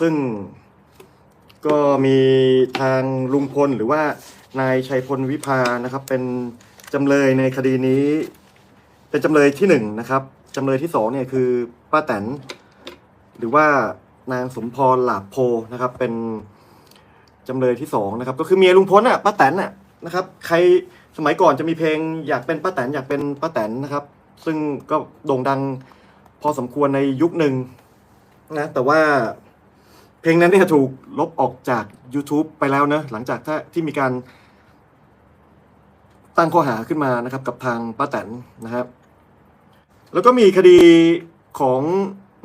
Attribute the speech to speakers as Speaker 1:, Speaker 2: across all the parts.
Speaker 1: ซึ่งก็มีทางลุงพลหรือว่านายชัยพลวิพานะครับ เป็นจำเลยในคดีนี้ เป็นจำเลยที่หนึ่งนะครับจำเลยที่สองเนี่ยคือป้าแตนหรือว่านางสมพรหลาบโพนะครับ เป็นจำเลยที่สองนะครับ ก็คือเมียลุงพลน่ะป้าแตนน่ะนะครับ ใครสมัยก่อนจะมีเพลงอยากเป็นป้าแตนอยากเป็นป้าแตนนะครับ ซึ่งก็โด่งดังพอสมควรในยุคหนึ่งนะแต่ว่า เพลงนั้นเนี่ยถูกลบออกจาก YouTube ไปแล้วนะหลังจากถ้าที่มีการตั้งข้อหาขึ้นมานะครับกับทางป้าแตนนะครับแล้วก็มีคดีของ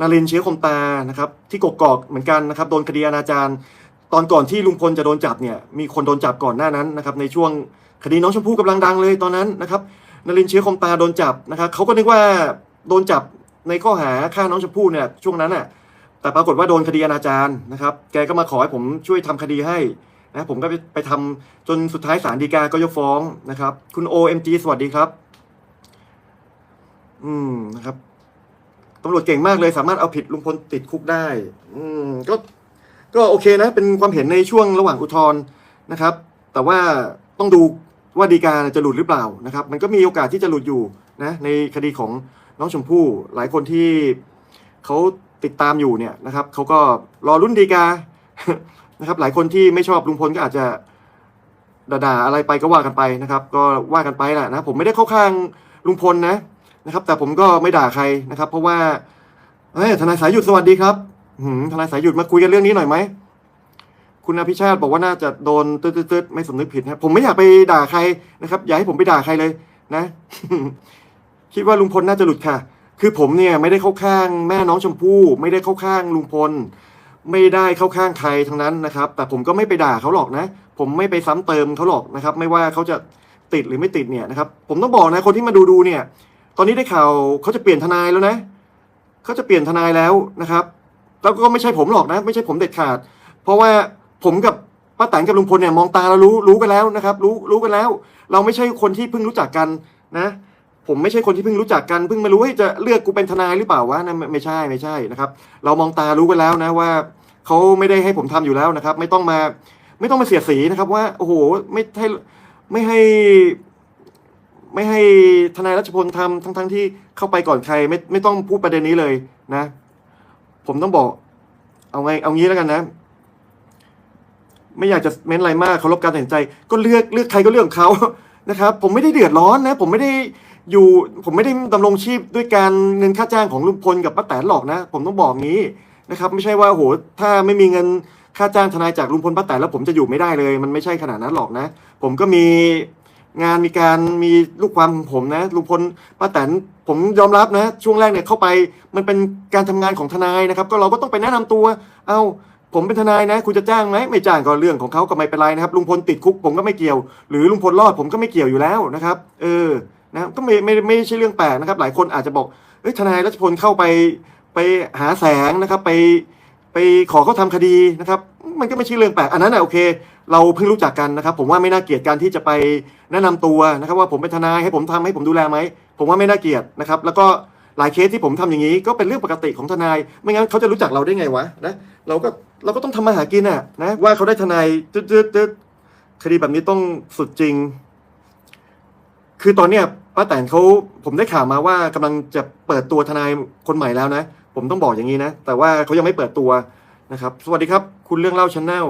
Speaker 1: นารินเชื้อคมตานะครับที่กกอกเหมือนกันนะครับโดนคดีอนาจารตอนก่อนที่ลุงพลจะโดนจับเนี่ยมีคนโดนจับก่อนหน้านั้นนะครับในช่วงคดีน้องชมพู่กำลังดังเลยตอนนั้นนะครับนารินเชื้อคมตาโดนจับนะครับเขาก็นึกว่าโดนจับในข้อหาฆ่าน้องชมพู่เนี่ยช่วงนั้นน่ะ แต่ปรากฏว่าโดนคดีอนาจารนะครับ แกก็มาขอให้ผมช่วยทำคดีให้นะผมก็ไปไปทำจนสุดท้ายศาลฎีกาก็ยกฟ้องนะครับ คุณ OMG สวัสดีครับ อืมนะครับตำรวจเก่งมากเลยสามารถเอาผิดลุงพลติดคุกได้ อืมก็ก็โอเคนะ เป็นความเห็นในช่วงระหว่างอุทธรณ์นะครับ แต่ว่าต้องดูว่าฎีกาจะหลุดหรือเปล่านะครับ มันก็มีโอกาสที่จะหลุดอยู่นะ ในคดีของน้องชมพู่หลายคนที่เขา ติดตามอยู่เนี่ยนะครับเขาก็รอรุ่นฎีกานะครับ หลายคนที่ไม่ชอบลุงพลก็อาจจะด่าๆอะไรไปก็ว่ากันไปนะครับ ก็ว่ากันไปแหละนะผมไม่ได้เข้าข้างลุงพลนะนะครับ แต่ผมก็ไม่ด่าใครนะครับ เพราะว่าเฮ้ยทนายสายหยุดสวัสดีครับหืมทนายสายหยุดมาคุยกันเรื่องนี้หน่อยไหมคุณอภิชาติบอกว่าน่าจะโดนตืดๆๆไม่สำนึกผิดนะผมไม่อยากไปด่าใครนะครับ อย่าให้ผมไปด่าใครเลยนะ คิดว่าลุงพลน่าจะหลุดค่ะ คือผมเนี่ยไม่ได้เข้าข้างแม่น้องชมพู่ไม่ได้เข้าข้างลุงพล ไม่ได้เข้าข้างใครทั้งนั้นนะครับ แต่ผมก็ไม่ไปด่าเขาหรอกนะ ผมไม่ไปซ้ำเติมเขาหรอกนะครับ ไม่ว่าเขาจะติดหรือไม่ติดเนี่ยนะครับ ผมต้องบอกนะคนที่มาดูดูเนี่ย ตอนนี้ได้ข่าวเขาจะเปลี่ยนทนายแล้วนะเขาจะเปลี่ยนทนายแล้วนะครับแล้วก็ไม่ใช่ผมหรอกนะ ไม่ใช่ผมเด็ดขาด เพราะว่าผมกับป้าแตนกับลุงพลเนี่ยมองตาเรารู้รู้กันแล้วนะครับ รู้รู้กันแล้ว เราไม่ใช่คนที่เพิ่งรู้จักกันนะ ผมไม่ใช่คนที่เพิ่งรู้จักกันเพิ่งมารู้ให้จะเลือกกูเป็นทนายหรือเปล่าวะนะไม่ใช่ไม่ใช่นะครับ เรามองตารู้กันแล้วนะว่าเขาไม่ได้ให้ผมทำอยู่แล้วนะครับ ไม่ต้องมาไม่ต้องมาเสียดสีนะครับ ว่าโอ้โหไม่ให้ไม่ให้ ไม่ให้ทนายรัชพลทำทั้งทั้งที่เข้าไปก่อนใคร ไม่ไม่ต้องพูดประเด็นนี้เลยนะ ผมต้องบอก เอาไงเอางี้แล้วกันนะ ไม่อยากจะเม้นอะไรมากเคารพการตัดสินใจ ก็เลือกเลือกใครก็เลือกของเขานะครับ ผมไม่ได้เดือดร้อนนะ ผมไม่ได้ อยู่ผมไม่ได้ดำรงชีพด้วยการเงินค่าจ้างของลุงพลกับป้าแตนหรอกนะ ผมต้องบอกงี้นะครับไม่ใช่ว่าโหถ้าไม่มีเงินค่าจ้างทนายจากลุงพลป้าแตนแล้วผมจะอยู่ไม่ได้เลย มันไม่ใช่ขนาดนั้นหรอกนะ ผมก็มีงานมีการมีลูกความของผมนะลุงพลป้าแตนผมยอมรับนะ ช่วงแรกเนี่ยเข้าไปมันเป็นการทำงานของทนายนะครับ ก็เราก็ต้องไปแนะนำตัว เอ้าผมเป็นทนายนะ คุณจะจ้างไหมไม่จ้างก็เรื่องของเขาก็ไม่เป็นไรนะครับลุงพลติดคุกผมก็ไม่เกี่ยว หรือลุงพลรอดผมก็ไม่เกี่ยวอยู่แล้วนะครับ เออ นะครับก็ไม่ไม่ไม่ใช่เรื่องแปลกนะครับ หลายคนอาจจะบอกเอ้ยทนายรัชพลเข้าไปไปหาแสงนะครับไปไปขอเขาทำคดีนะครับ มันก็ไม่ใช่เรื่องแปลกอันนั้นนะโอเค เราเพิ่งรู้จักกันนะครับ ผมว่าไม่น่าเกลียดการที่จะไปแนะนำตัวนะครับ ว่าผมเป็นทนายให้ผมทำให้ผมดูแลไหมผมว่าไม่น่าเกลียดนะครับ แล้วก็หลายเคสที่ผมทำอย่างนี้ ก็เป็นเรื่องปกติของทนาย ไม่งั้นเขาจะรู้จักเราได้ไงวะนะเราก็เราก็ต้องทำมาหากินอะนะว่าเขาได้ทนายตึ๊ดตึ๊ดตึ๊ดคดีแบบนี้ต้องสุดจริง คือตอนเนี้ยป้าแตนเขาผมได้ข่าวมาว่ากำลังจะเปิดตัวทนายคนใหม่แล้วนะ ผมต้องบอกอย่างนี้นะ แต่ว่าเขายังไม่เปิดตัวนะครับ สวัสดีครับ คุณเรื่องเล่าชาแนล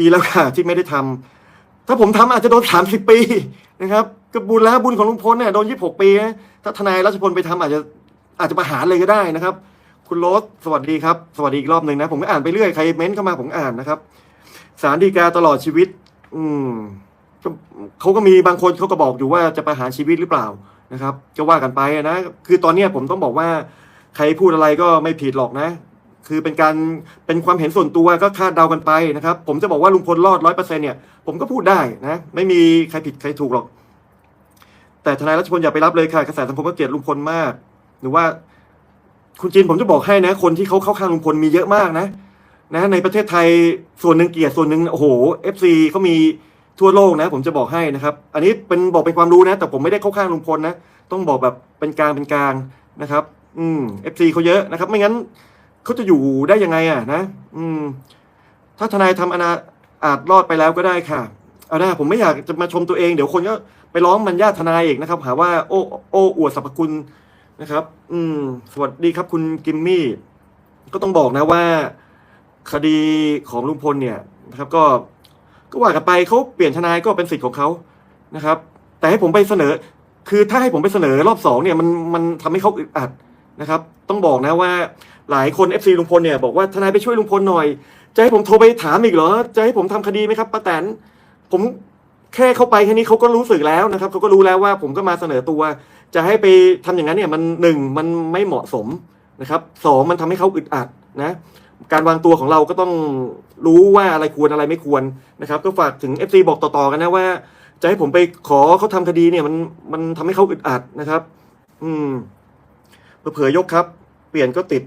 Speaker 1: ดีแล้วค่ะ ที่ไม่ได้ทำถ้าผมทำอาจจะโดนสามสิบปีนะครับก็บุญแล้วบุญของลุงพลเนี่ยโดนยี่สิบหกปีนะถ้าทนายรัชพลไปทำอาจจะอาจจะประหารเลยก็ได้นะครับ คุณโรสสวัสดีครับ สวัสดีอีกรอบหนึ่งนะ ผมก็อ่านไปเรื่อยใครเม้นเข้ามาผมอ่านนะครับ สารดีกาตลอดชีวิต อืม เขาก็มีบางคนเขาก็บอกอยู่ว่าจะประหารชีวิตหรือเปล่านะครับก็ว่ากันไปนะ คือตอนนี้ผมต้องบอกว่า ใครพูดอะไรก็ไม่ผิดหรอกนะ คือเป็นการเป็นความเห็นส่วนตัวก็คาดเดากันไปนะครับ ผมจะบอกว่าลุงพลรอดร้อยเปอร์เซ็นเนี่ยผมก็พูดได้นะ ไม่มีใครผิดใครถูกหรอก แต่ทนายรัชพลอย่าไปรับเลยค่ะกระแสสังคมก็เกลียดลุงพลมาก หรือว่า คุณจีนผมจะบอกให้นะ คนที่เขาเข้าข้างลุงพลมีเยอะมากนะ นะ ในประเทศไทยส่วนหนึ่งเกลียดส่วนหนึ่งโอ้โหเอฟซีเขามี ทั่วโลกนะ ผมจะบอกให้นะครับ อันนี้เป็นบอกเป็นความรู้นะ แต่ผมไม่ได้เข้าข้างลุงพลนะ ต้องบอกแบบเป็นกลางเป็นกลางนะครับ อืมเอฟซีเขาเยอะนะครับ ไม่งั้นเขาจะอยู่ได้ยังไงอะนะ อืม ถ้าทนายทำอนาอาจรอดไปแล้วก็ได้ค่ะเอาได้ผมไม่อยากจะมาชมตัวเองเดี๋ยวคนก็ไปร้องมันญาติทนายอีกนะครับ หาว่าโอ้โอ้อวดสรรพคุณนะครับ อืม สวัสดีครับคุณกิมมี่ ก็ต้องบอกนะว่า คดีของลุงพลเนี่ยนะครับ ก็ ก็ว่ากันไปเขาเปลี่ยนทนายก็เป็นสิทธิ์ของเขานะครับ แต่ให้ผมไปเสนอ คือถ้าให้ผมไปเสนอรอบสองเนี่ยมันมันทำให้เขาอึดอัดนะครับ ต้องบอกนะว่าหลายคน FC ลุงพลเนี่ยบอกว่าทนายไปช่วยลุงพลหน่อย จะให้ผมโทรไปถามอีกเหรอ จะให้ผมทำคดีไหมครับป้าแตนผมแค่เข้าไปแค่นี้เขาก็รู้สึกแล้วนะครับเขาก็รู้แล้วว่าผมก็มาเสนอตัว จะให้ไปทำอย่างนั้นเนี่ยมันหนึ่งมันไม่เหมาะสมนะครับสองมันทำให้เขาอึดอัดนะ การวางตัวของเราก็ต้องรู้ว่าอะไรควรอะไรไม่ควรนะครับ ก็ฝากถึง FC บอกต่อๆกันนะว่า จะให้ผมไปขอเขาทำคดีเนี่ยมันมันทำให้เขาอึดอัดนะครับ อืมเผื่อยกครับ เปลี่ยนก็ติด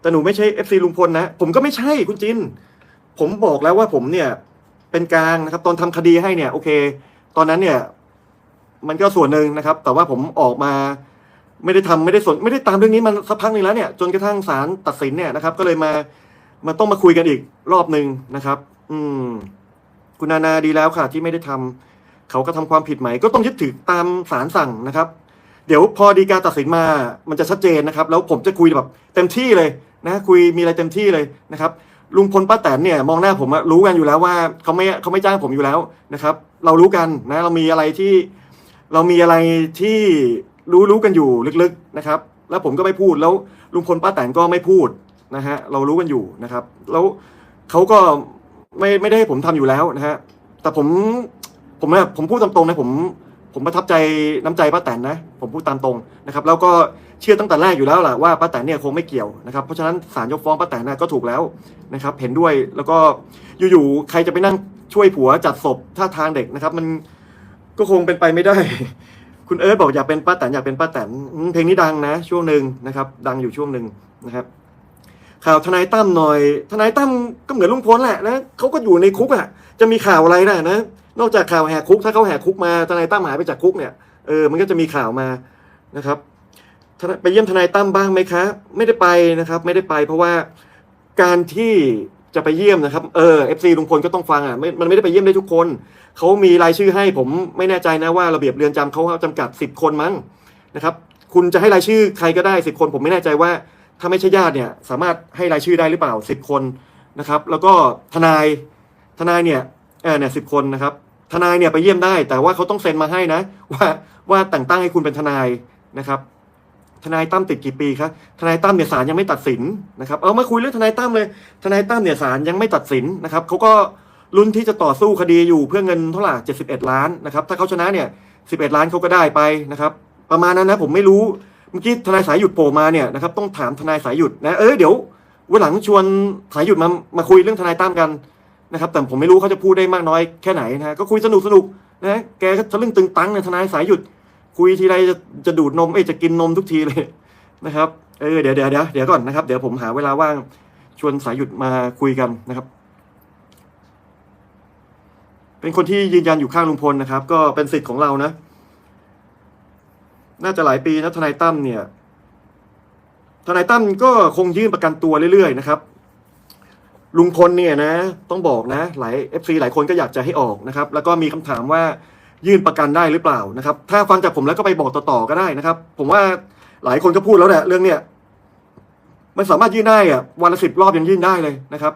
Speaker 1: แต่หนูไม่ใช่ FC ลุงพลนะ ผมก็ไม่ใช่คุณจิน ผมบอกแล้วว่าผมเนี่ย เป็นกลางนะครับ ตอนทำคดีให้เนี่ย โอเค ตอนนั้นเนี่ย มันก็ส่วนหนึ่งนะครับ แต่ว่าผมออกมา ไม่ได้ทำไม่ได้สนไม่ได้ตามเรื่องนี้มันสักพักหนึ่งแล้วเนี่ยจนกระทั่งศาลตัดสินเนี่ยนะครับ ก็เลยมามาต้องมาคุยกันอีกรอบหนึ่งนะครับ อืม คุณนานาดีแล้วค่ะ ที่ไม่ได้ทำเขาก็ทำความผิดใหม่ก็ต้องยึดถือตามศาลสั่งนะครับ เดี๋ยวพอดีการตัดสินมา มันจะชัดเจนนะครับ แล้วผมจะคุยแบบเต็มที่เลยนะคุยมีอะไรเต็มที่เลยนะครับลุงพลป้าแตนเนี่ยมองหน้าผมรู้กันอยู่แล้วว่าเขาไม่เขาไม่จ้างผมอยู่แล้วนะครับ เรารู้กันนะ เรามีอะไรที่ เรามีอะไรที่ รู้รู้กันอยู่ลึกๆนะครับ แล้วผมก็ไม่พูดแล้วลุงพลป้าแตนก็ไม่พูดนะฮะเรารู้กันอยู่นะครับ แล้วเขาก็ไม่ไม่ได้ให้ผมทำอยู่แล้วนะฮะแต่ผมผมนะผมพูดตามตรงนะผมผมประทับใจน้ำใจป้าแตนนะผมพูดตามตรงนะครับ แล้วก็เชื่อตั้งแต่แรกอยู่แล้วแหละว่าป้าแตนเนี่ยคงไม่เกี่ยวนะครับเพราะฉะนั้นศาลยกฟ้องป้าแตนนะก็ถูกแล้วนะครับ เห็นด้วยแล้วก็อยู่ๆใครจะไปนั่งช่วยผัวจัดศพท่าทางเด็กนะครับ มันก็คงเป็นไปไม่ได้ คุณเอิร์ธบอกอยากเป็นป้าแตนอยากเป็นป้าแตนเพลงนี้ดังนะ ช่วงหนึ่งนะครับ ดังอยู่ช่วงหนึ่งนะครับ ข่าวทนายตั้มหน่อย ทนายตั้มก็เหมือนลุงพลแหละนะเขาก็อยู่ในคุกอะ จะมีข่าวอะไรนะนะ นอกจากข่าวแหกคุก ถ้าเขาแหกคุกมาทนายตั้มหายไปจากคุกเนี่ยเออมันก็จะมีข่าวมานะครับไปเยี่ยมทนายตั้มบ้างไหมคะไม่ได้ไปนะครับ ไม่ได้ไปเพราะว่าการที่ จะไปเยี่ยมนะครับเออเอฟซีลุงพลก็ต้องฟังอะไม่มันไม่ได้ไปเยี่ยมได้ทุกคนเขามีรายชื่อให้ผมไม่แน่ใจนะว่าระเบียบเรือนจำเขาจำกัดสิบคนมั้งนะครับ คุณจะให้รายชื่อใครก็ได้สิบคน ผมไม่แน่ใจว่าถ้าไม่ใช่ญาติเนี่ย สามารถให้รายชื่อได้หรือเปล่าสิบคนนะครับ แล้วก็ทนายทนายเนี่ยเออเนี่ยสิบคนนะครับทนายเนี่ยไปเยี่ยมได้ แต่ว่าเขาต้องเซ็นมาให้นะ ว่าว่าแต่งตั้งให้คุณเป็นทนายนะครับ ทนายตั้มติดกี่ปีครับทนายตั้มเนี่ยศาลยังไม่ตัดสินนะครับเอามาคุยเรื่องทนายตั้มเลยทนายตั้มเนี่ยศาลยังไม่ตัดสินนะครับเขาก็ลุ้นที่จะต่อสู้คดีอยู่เพื่อเงินเท่าไหร่เจ็ดสิบเอ็ดล้านนะครับถ้าเขาชนะเนี่ยสิบเอ็ดล้านเขาก็ได้ไปนะครับประมาณนั้นนะผมไม่รู้เมื่อกี้ทนายสายหยุดโผล่มาเนี่ยนะครับต้องถามทนายสายหยุดนะเออเดี๋ยววันหลังชวนสายหยุดมามาคุยเรื่องทนายตั้มกันนะครับแต่ผมไม่รู้เขาจะพูดได้มากน้อยแค่ไหนนะฮะก็คุยสนุกสนุกนะแกก็ทะลึ่งตึงตังเนี่ยทนายสายหยุด คุยทีไรจะจะดูดนมเอ้จะกินนมทุกทีเลยนะครับเออเดี๋ยวเดี๋ยวเดี๋ยวเดี๋ยวก่อนนะครับ เดี๋ยวผมหาเวลาว่างชวนสายหยุดมาคุยกันนะครับ เป็นคนที่ยืนยันอยู่ข้างลุงพลนะครับ ก็เป็นสิทธิ์ของเรานะ น่าจะหลายปีนะทนายตั้มเนี่ยทนายตั้มก็คงยื่นประกันตัวเรื่อยๆนะครับ ลุงพลเนี่ยนะ ต้องบอกนะ หลายเอฟซีหลายคนก็อยากจะให้ออกนะครับ แล้วก็มีคำถามว่า ยื่นประกันได้หรือเปล่านะครับ ถ้าฟังจากผมแล้วก็ไปบอกต่อๆก็ได้นะครับ ผมว่าหลายคนก็พูดแล้วแหละเรื่องเนี้ยมันสามารถยื่นได้อะวันละสิบรอบยังยื่นได้เลยนะครับ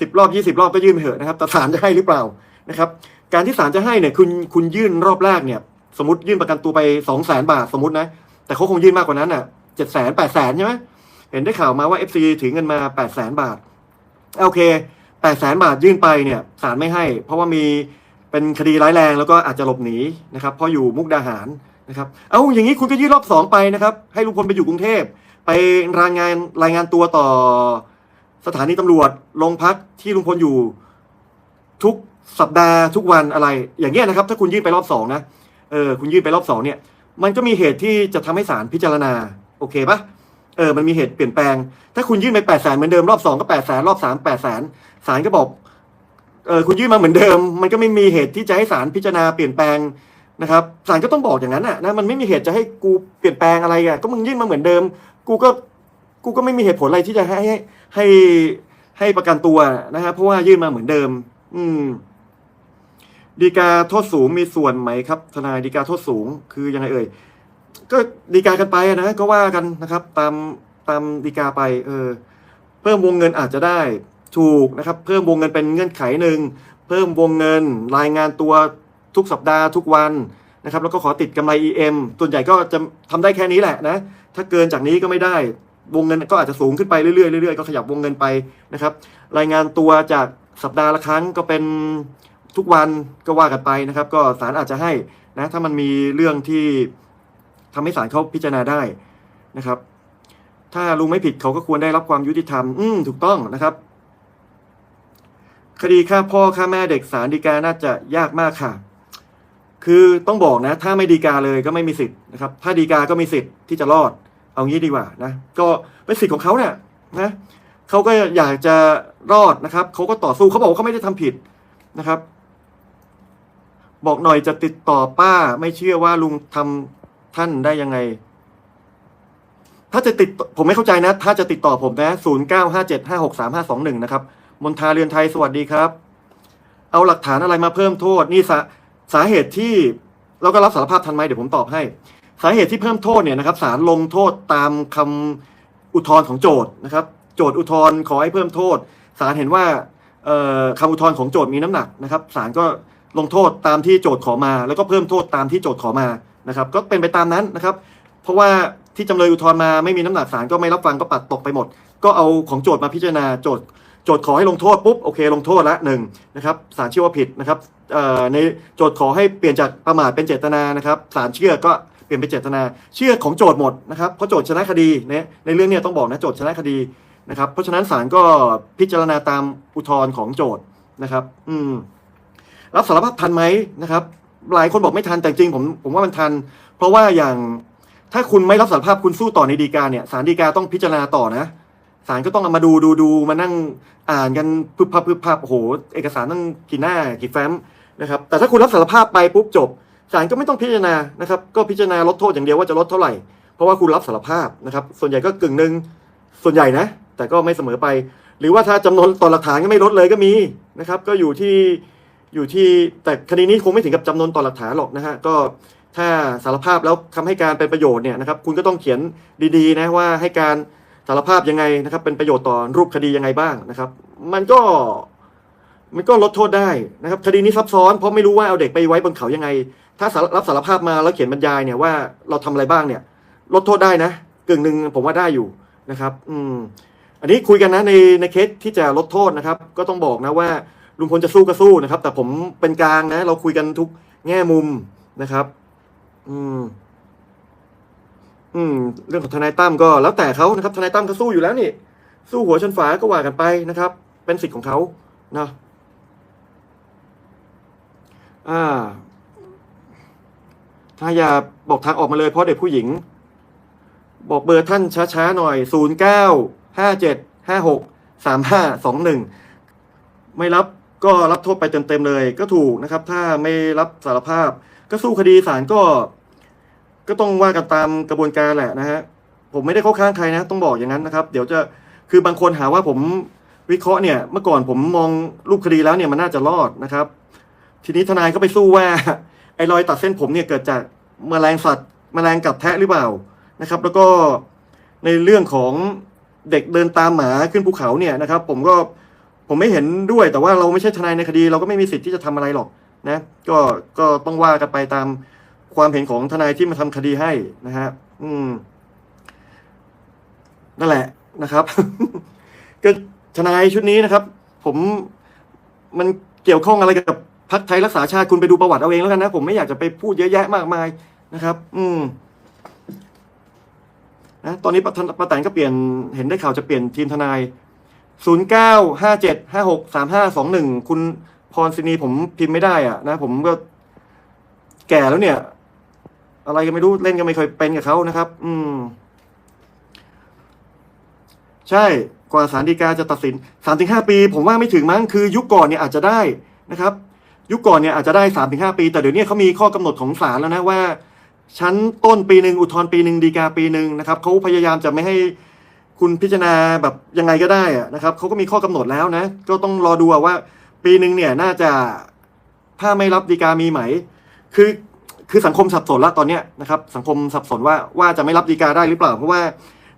Speaker 1: สิบรอบยี่สิบรอบก็ยื่นไปเถอะนะครับแต่ศาลจะให้หรือเปล่านะครับ การที่ศาลจะให้เนี่ยคุณคุณยื่นรอบแรกเนี่ย สมมติยื่นประกันตัวไปสองแสนบาทสมมตินะ แต่เขาคงยื่นมากกว่านั้นอะเจ็ดแสนแปดแสนใช่ไหมเห็นได้ข่าวมาว่า FC ถือเงินมาแปดแสนบาทโอเคแปดแสนบาทยื่นไปเนี่ยศาลไม่ให้ เพราะว่ามี เป็นคดีร้ายแรงแล้วก็อาจจะหลบหนีนะครับเพราะอยู่มุกดาหารนะครับ เอาอย่างนี้คุณก็ยื่นรอบสองไปนะครับ ให้ลุงพลไปอยู่กรุงเทพ ไปรายงานรายงานตัวต่อสถานีตำรวจโรงพักที่ลุงพลอยู่ทุกสัปดาห์ทุกวันอะไร อย่างเงี้ยนะครับ ถ้าคุณยื่นไปรอบสองนะเออคุณยื่นไปรอบสองเนี่ย มันก็มีเหตุที่จะทำให้ศาลพิจารณา โอเคปะเออมันมีเหตุเปลี่ยนแปลง ถ้าคุณยื่นไปแปดแสนเหมือนเดิมรอบสองก็แปดแสนรอบสามแปดแสนศาลก็บอก เออคุณยื่นมาเหมือนเดิม มันก็ไม่มีเหตุที่จะให้ศาลพิจารณาเปลี่ยนแปลงนะครับศาลก็ต้องบอกอย่างนั้นน่ะนะมันไม่มีเหตุจะให้กูเปลี่ยนแปลงอะไรอะก็มึงยื่นมาเหมือนเดิม กูก็กูก็ไม่มีเหตุผลอะไรที่จะให้ให้ให้ให้ประกันตัวนะฮะเพราะว่ายื่นมาเหมือนเดิม อืมดีกาโทษสูงมีส่วนไหมครับ ทนายดีกาโทษสูงคือยังไงเอ่ยก็ดีกากันไปนะก็ว่ากันนะครับ ตามตามดีกาไป เออ เพิ่มวงเงินอาจจะได้ ถูกนะครับ เพิ่มวงเงินเป็นเงื่อนไขหนึ่งเพิ่มวงเงินรายงานตัวทุกสัปดาห์ทุกวันนะครับ แล้วก็ขอติดกำไร EM ส่วนใหญ่ก็จะทำได้แค่นี้แหละนะ ถ้าเกินจากนี้ก็ไม่ได้ วงเงินก็อาจจะสูงขึ้นไปเรื่อยๆเรื่อยๆก็ขยับวงเงินไปนะครับ รายงานตัวจากสัปดาห์ละครั้งก็เป็นทุกวันก็ว่ากันไปนะครับ ก็ศาลอาจจะให้นะถ้ามันมีเรื่องที่ทำให้ศาลเขาพิจารณาได้นะครับ ถ้าลุงไม่ผิดเขาก็ควรได้รับความยุติธรรม อืมถูกต้องนะครับ คดีฆ่าพ่อฆ่าแม่เด็กสารดีกาน่าจะยากมากค่ะ คือต้องบอกนะ ถ้าไม่ดีกาเลยก็ไม่มีสิทธิ์นะครับ ถ้าดีกาก็มีสิทธิ์ที่จะรอด เอางี้ดีกว่านะ ก็เป็นสิทธิ์ของเขาเนี่ยนะเขาก็อยากจะรอดนะครับเขาก็ต่อสู้เขาบอกว่าเขาไม่ได้ทำผิดนะครับ บอกหน่อยจะติดต่อป้า ไม่เชื่อว่าลุงทำท่านได้ยังไง ถ้าจะติดผมไม่เข้าใจนะ ถ้าจะติดต่อผมนะศูนย์เก้าห้าเจ็ดห้าหกสามห้าสองหนึ่งนะครับ มนทาเรือนไทยสวัสดีครับ เอาหลักฐานอะไรมาเพิ่มโทษ นี่สาสาเหตุที่เราก็รับสารภาพทันไหมเดี๋ยวผมตอบให้ สาเหตุที่เพิ่มโทษเนี่ยนะครับศาลลงโทษตามคำอุทธรณ์ของโจทย์นะครับ โจทย์อุทธรณ์ขอให้เพิ่มโทษศาลเห็นว่าเอ่อคำอุทธรณ์ของโจทย์มีน้ำหนักนะครับศาลก็ลงโทษตามที่โจทย์ขอมา แล้วก็เพิ่มโทษตามที่โจทย์ขอมานะครับ ก็เป็นไปตามนั้นนะครับ เพราะว่าที่จำเลยอุทธรณ์มาไม่มีน้ำหนักศาลก็ไม่รับฟังก็ปัดตกไปหมด ก็เอาของโจทย์มาพิจารณาโจทย์ โจทย์ขอให้ลงโทษปุ๊บโอเคลงโทษละหนึ่งนะครับศาลเชื่อว่าผิดนะครับในโจทย์ขอให้เปลี่ยนจากประมาทเป็นเจตนานะครับศาลเชื่อก็เปลี่ยนเป็นเจตนา เชื่อของโจทย์หมดนะครับเพราะโจทย์ชนะคดีเนี่ยในเรื่องเนี้ยต้องบอกนะโจทย์ชนะคดีนะครับ เพราะฉะนั้นศาลก็พิจารณาตามอุทธรณ์ของโจทย์นะครับ อืมรับสารภาพทันไหมนะครับ หลายคนบอกไม่ทันแต่จริงผมผมว่ามันทัน เพราะว่าอย่างถ้าคุณไม่รับสารภาพคุณสู้ต่อในดีกาเนี่ยศาลดีกาต้องพิจารณาต่อนะ ศาลก็ต้องเอามาดูดูดูมานั่งอ่านกันพึบพับพึบพับโอ้โหเอกสารต้องกี่หน้ากี่แฟ้มนะครับ แต่ถ้าคุณรับสารภาพไปปุ๊บจบศาลก็ไม่ต้องพิจารณานะครับ ก็พิจารณาลดโทษอย่างเดียวว่าจะลดเท่าไหร่ เพราะว่าคุณรับสารภาพนะครับ ส่วนใหญ่ก็กึ่งหนึ่งส่วนใหญ่นะ แต่ก็ไม่เสมอไป หรือว่าถ้าจำนวนต่อหลักฐานก็ไม่ลดเลยก็มีนะครับ ก็อยู่ที่อยู่ที่แต่คดีนี้คงไม่ถึงกับจำนวนต่อหลักฐานหรอกนะฮะก็ถ้าสารภาพแล้วคำให้การเป็นประโยชน์เนี่ยนะครับ คุณก็ต้องเขียนดีๆนะว่าให้การ สารภาพยังไงนะครับ เป็นประโยชน์ต่อรูปคดียังไงบ้างนะครับ มันก็มันก็ลดโทษได้นะครับ คดีนี้ซับซ้อนเพราะไม่รู้ว่าเอาเด็กไปไว้บนเขายังไง ถ้าารับสารภาพมาแล้วเขียนบรรยายเนี่ยว่าเราทำอะไรบ้างเนี่ย ลดโทษได้นะกึ่งหนึ่งผมว่าได้อยู่นะครับ อืม อันนี้คุยกันนะในในเคสที่จะลดโทษนะครับ ก็ต้องบอกนะว่าลุงพลจะสู้ก็สู้นะครับ แต่ผมเป็นกลางนะ เราคุยกันทุกแง่มุมนะครับ อืม อืม เรื่องของทนายตั้มก็แล้วแต่เขานะครับ ทนายตั้มเขาสู้อยู่แล้วนี่ สู้หัวชนฝาก็ว่ากันไปนะครับ เป็นสิทธิ์ของเขานะอ่า ถ้าอย่าบอกทางออกมาเลยเพราะเด็กผู้หญิง บอกเบอร์ท่านช้าๆหน่อยศูนย์เก้าห้าเจ็ดห้าหกสามห้าสองหนึ่งไม่รับก็รับโทษไปเต็มๆเลย ก็ถูกนะครับ ถ้าไม่รับสารภาพ ก็สู้คดีศาลก็ ก็ต้องว่ากันตามกระบวนการแหละนะฮะผมไม่ได้เข้าข้างใครนะ ต้องบอกอย่างนั้นนะครับ เดี๋ยวจะคือบางคนหาว่าผมวิเคราะห์เนี่ยเมื่อก่อนผมมองรูปคดีแล้วเนี่ยมันน่าจะรอดนะครับ ทีนี้ทนายก็ไปสู้ว่าไอ้รอยตัดเส้นผมเนี่ยเกิดจากแมลงสัตว์แมลงกัดแทะหรือเปล่านะครับ แล้วก็ในเรื่องของเด็กเดินตามหมาขึ้นภูเขาเนี่ยนะครับ ผมก็ผมไม่เห็นด้วยแต่ว่าเราไม่ใช่ทนายในคดี เราก็ไม่มีสิทธิ์ที่จะทำอะไรหรอกนะ ก็ก็ต้องว่ากันไปตาม ความเห็นของทนายที่มาทำคดีให้นะฮะอืม นั่นแหละนะครับ ก็ทนายชุดนี้นะครับ ผมมันเกี่ยวข้องอะไรกับพักไทยรักษาชาติคุณไปดูประวัติเอาเองแล้วกันนะ ผมไม่อยากจะไปพูดเยอะแยะมากมายนะครับ อืมนะตอนนี้ป้าป้าแตนก็เปลี่ยนเห็นได้ข่าวจะเปลี่ยนทีมทนายศูนย์เก้าห้าเจ็ดห้าหกสามห้าสองหนึ่งคุณพรศินีผมพิมพ์ไม่ได้อะนะ ผมก็แก่แล้วเนี่ย อะไรก็ไม่รู้เล่นก็ไม่เคยเป็นกับเขานะครับ อืม ใช่กว่าสารดีกาจะตัดสินสามถึงห้าปี ผมว่าไม่ถึงมั้งคือ ยุคก่อนเนี่ยอาจจะได้นะครับ ยุคก่อนเนี่ยอาจจะได้สามถึงห้าปี แต่เดี๋ยวนี้เขามีข้อกำหนดของศาลแล้วนะว่า ชั้นต้นปีหนึ่งอุทธรณ์ปีหนึ่งดีกาปีหนึ่งนะครับเขาพยายามจะไม่ให้คุณพิจารณาแบบยังไงก็ได้นะครับเขาก็มีข้อกำหนดแล้วนะ ก็ต้องรอดูว่า ปีหนึ่งเนี่ยน่าจะถ้าไม่รับดีกามีไหม คือ คือสังคมสับสนและตอนนี้นะครับสังคมสับสนว่าว่าจะไม่รับดีกาได้หรือเปล่า เพราะว่า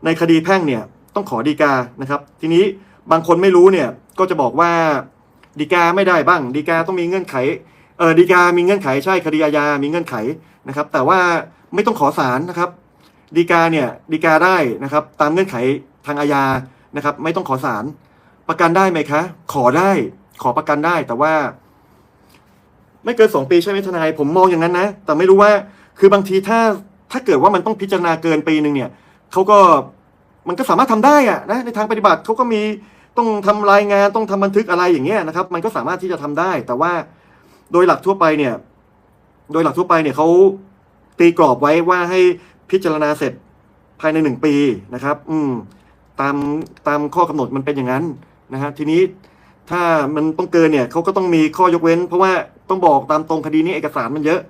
Speaker 1: ในคดีแพ่งเนี่ยต้องขอดีกานะครับ ทีนี้บางคนไม่รู้เนี่ยก็จะบอกว่าดีกาไม่ได้บ้าง ดีกาต้องมีเงื่อนไขเออดีกามีเงื่อนไขใช่คดีอาญา มีเงื่อนไขนะครับ แต่ว่าไม่ต้องขอศาลนะครับดีกาเนี่ยดีกาได้นะครับ ตามเงื่อนไขทางอาญานะครับ ไม่ต้องขอศาลประกันได้ไหมคะ ขอได้ขอประกันได้แต่ว่า ไม่เกินสองปีใช่ไหมทนาย ผมมองอย่างนั้นนะ แต่ไม่รู้ว่าคือบางทีถ้าถ้าเกิดว่ามันต้องพิจารณาเกินปีหนึ่งเนี่ยเขาก็มันก็สามารถทำได้อะนะในทางปฏิบัติเขาก็มีต้องทำรายงานต้องทำบันทึกอะไรอย่างเงี้ยนะครับ มันก็สามารถที่จะทำได้ แต่ว่าโดยหลักทั่วไปเนี่ย โดยหลักทั่วไปเนี่ยเขาตีกรอบไว้ว่าให้พิจารณาเสร็จภายในหนึ่งปีนะครับ อืม ตามตามข้อกำหนดมันเป็นอย่างนั้นนะฮะทีนี้ ถ้ามันต้องเกินเนี่ยเขาก็ต้องมีข้อยกเว้น เพราะว่าต้องบอกตามตรงคดีนี้เอกสารมันเยอะ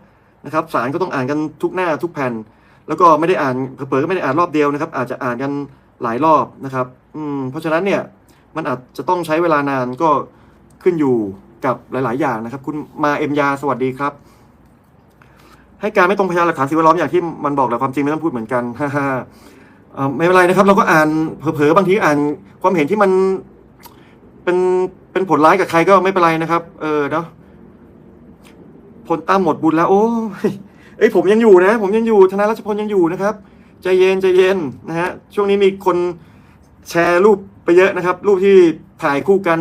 Speaker 1: นะครับศาลก็ต้องอ่านกันทุกหน้าทุกแผ่น แล้วก็ไม่ได้อ่านเผลอๆก็ไม่ได้อ่านรอบเดียวนะครับ อาจจะอ่านกันหลายรอบนะครับ อืมเพราะฉะนั้นเนี่ยมันอาจจะต้องใช้เวลานานก็ขึ้นอยู่กับหลาย ๆ อย่างนะครับ คุณมาเอ็มยาสวัสดีครับ ให้การไม่ตรงพยานหลักฐานสิ่งแวดล้อมอย่างที่มันบอกแหละความจริงไม่ต้องพูดเหมือนกันฮ่าฮ่าไม่เป็นไรนะครับ เราก็อ่านเผลอๆบางทีอ่านความเห็นที่มันเป็น เป็นผลร้ายกับใครก็ไม่เป็นไรนะครับ เออเนาะพลตั้มหมดบุญแล้ว โอ้ยเอ้ยผมยังอยู่นะ ผมยังอยู่ธนารัชพลยังอยู่นะครับใจเย็นใจเย็นนะฮะช่วงนี้มีคนแชร์รูปไปเยอะนะครับ รูปที่ถ่ายคู่กัน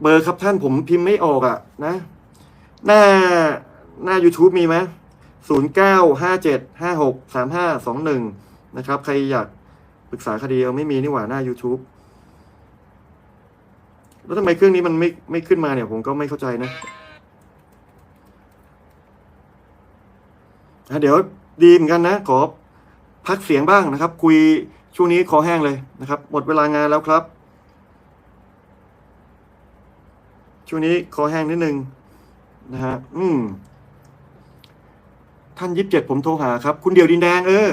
Speaker 1: เบอร์ครับท่านผมพิมพ์ไม่ออกอะ่ะ นะ หน้าหน้า YouTube มีไหมศูนย์เก้าห้าเจ็ดห้าหกสามห้าสองหนึ่งนะครับ ใครอยากปรึกษาคดีเอาไม่มีนี่หว่าหน้า YouTube แล้วทำไมเครื่องนี้มันไม่ไม่ขึ้นมาเนี่ยผมก็ไม่เข้าใจนะอะเดี๋ยวดีเหมือนกันนะ ขอพักเสียงบ้างนะครับ คุยช่วงนี้คอแห้งเลยนะครับ หมดเวลางานแล้วครับ ช่วงนี้คอแห้งนิดนึงนะฮะอืมท่านยิบเจ็ดผมโทรหาครับ คุณเดี่ยวดินแดง เออ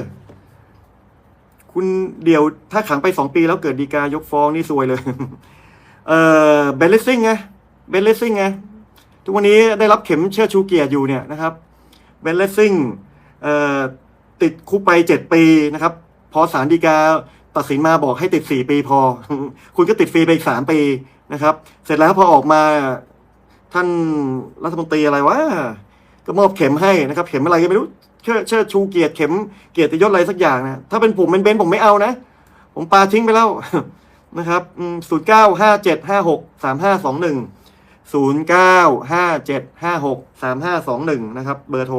Speaker 1: คุณเดี่ยวถ้าขังไปสองปีแล้วเกิดดีกายกฟ้องนี่ซวยเลย เออเบลเลสซิงไงเบลเลสซิงไงทุกวันนี้ได้รับเข็มเชื่อชูเกียรติอยู่เนี่ยนะครับเบลเลสซิงเอ่อติดคุกไปเจ็ดปีนะครับ พอศาลฎีกาตัดสินมาบอกให้ติดสี่ปีพอ คุณก็ติดฟรีไปอีกสามปีนะครับ เสร็จแล้วพอออกมาท่านรัฐมนตรีอะไรวะก็มอบเข็มให้นะครับ เข็มอะไรก็ไม่รู้เชิดเชิดชูเกียรติเข็มเกียรติยศอะไรสักอย่างนะถ้าเป็นผมเป็นเบนผมไม่เอานะ ผมปาทิ้งไปแล้ว นะครับศูนย์เก้าห้าเจ็ดห้าหกสามห้าสองหนึ่งศูนย์เก้าห้าเจ็ดห้าหกสามห้าสองหนึ่งนะครับ เบอร์โทร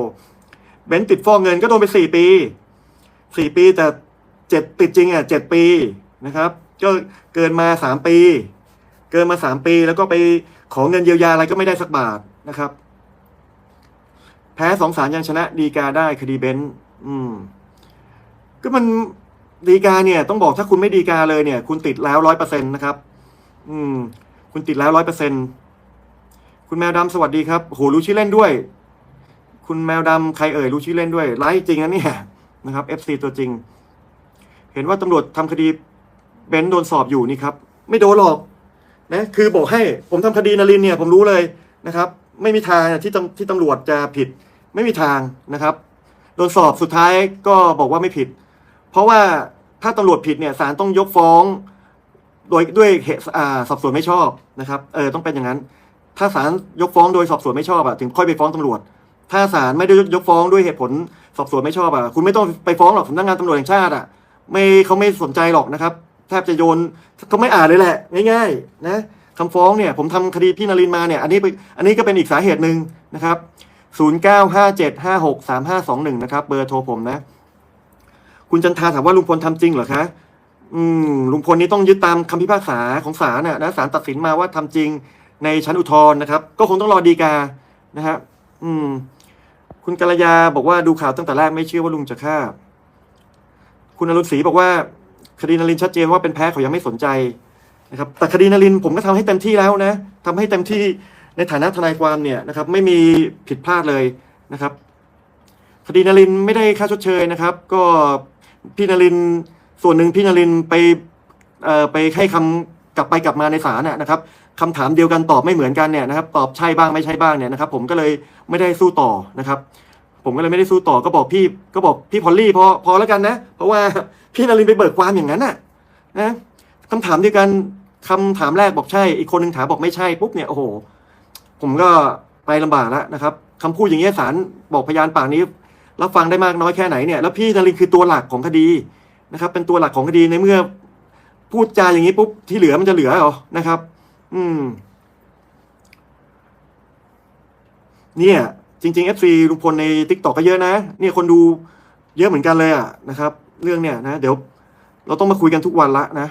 Speaker 1: เบนติดฟอกเงินก็โดนไปสี่ปีสี่ปีแต่เจ็ดติดจริงอะเจ็ดปีนะครับก็เกินมาสามปี เกินมาสามปีแล้วก็ไปขอเงินเยียวยาอะไรก็ไม่ได้สักบาทนะครับ แพ้สองศาลยังชนะดีกาได้คดีเบนซ์อืม ก็มัน ดีกาเนี่ยต้องบอกถ้าคุณไม่ดีกาเลยเนี่ย คุณติดแล้วร้อยเปอร์เซ็นต์นะครับ อืม คุณติดแล้วร้อยเปอร์เซ็นคุณแมวดำสวัสดีครับโหรู้ชื่อเล่นด้วย คุณแมวดำใครเอ่ยรู้ชื่อเล่นด้วยไลฟ์จริงนะเนี่ยนะครับ FC ตัวจริง เห็นว่าตำรวจทำคดีเบนซ์โดนสอบอยู่นี่ครับ ไม่โดนหรอกนะคือบอกให้ผมทำคดีนารินเนี่ย ผมรู้เลยนะครับ ไม่มีทางที่ตำที่ตำรวจจะผิด ไม่มีทางนะครับ โดนสอบสุดท้ายก็บอกว่าไม่ผิด เพราะว่า ถ้าตำรวจผิดเนี่ยศาลต้องยกฟ้อง โดยด้วยเหตุอ่าสอบสวนไม่ชอบนะครับเออต้องเป็นอย่างนั้น ถ้าศาลยกฟ้องโดยสอบสวนไม่ชอบอะถึงค่อยไปฟ้องตำรวจ ถ้าศาลไม่ได้ยกฟ้องด้วยเหตุผลสอบสวนไม่ชอบอะคุณไม่ต้องไปฟ้องหรอกสำนักงานตำรวจแห่งชาติอะไม่เขาไม่สนใจหรอกนะครับแทบจะโยนเขาไม่อ่านเลยแหละ ง่ายๆนะคำฟ้องเนี่ยผมทำคดีพี่นรินมาเนี่ยอันนี้เป็นอันนี้ก็เป็นอีกสาเหตุหนึ่งนะครับ0957563521นะครับเบอร์โทรผมนะ คุณจันทาถามว่าลุงพลทำจริงเหรอคะ อืมลุงพลนี่ต้องยึดตามคำพิพากษาของศาลนะนะศาลตัดสินมาว่าทำจริงในชั้นอุทธรณ์นะครับ ก็คงต้องรอดีกานะฮะอืม คุณกัลยาบอกว่าดูข่าวตั้งแต่แรกไม่เชื่อว่าลุงจะฆ่า คุณอรุณศรีบอกว่า คดีนรินชัดเจนว่าเป็นแพ้เขายังไม่สนใจนะครับ แต่คดีนรินผมก็ทำให้เต็มที่แล้วนะทำให้เต็มที่ในฐานะทนายความเนี่ยนะครับ ไม่มีผิดพลาดเลยนะครับ คดีนรินไม่ได้ค่าชดเชยนะครับ ก็ พี่นรินส่วนหนึ่งพี่นรินไปไปให้คำกลับไปกลับมาในศาลน่ะนะครับคำถามเดียวกันตอบไม่เหมือนกันเนี่ยนะครับ ตอบใช่บ้างไม่ใช่บ้างเนี่ยนะครับ ผมก็เลยไม่ได้สู้ต่อนะครับ ผมก็เลยไม่ได้สู้ต่อก็บอกพี่ก็บอกพี่พอลลี่พอพอแล้วกันนะ เพราะว่าพี่นรินไปเบิกความอย่างนั้นน่ะนะคำถามเดียวกันคำถามแรกบอกใช่ อีกคนหนึ่งถามบอกไม่ใช่ปุ๊บเนี่ยโอ้โห ผมก็ไปลำบากแล้วนะครับคำพูดอย่างเงี้ยศาลบอกพยานปากนี้ รับฟังได้มากน้อยแค่ไหนเนี่ยแล้วพี่นรินคือตัวหลักของคดีนะครับ เป็นตัวหลักของคดีในเมื่อ พูดจาอย่างนี้ปุ๊บที่เหลือมันจะเหลือเหรอนะครับ อืม เนี่ย จริงๆ FC ลุงพลใน t ิ k t o k ก็เยอะนะเนี่ยคนดูเยอะเหมือนกันเลยอะนะครับ เรื่องเนี่ยนะ เดี๋ยว เราต้องมาคุยกันทุกวันละนะ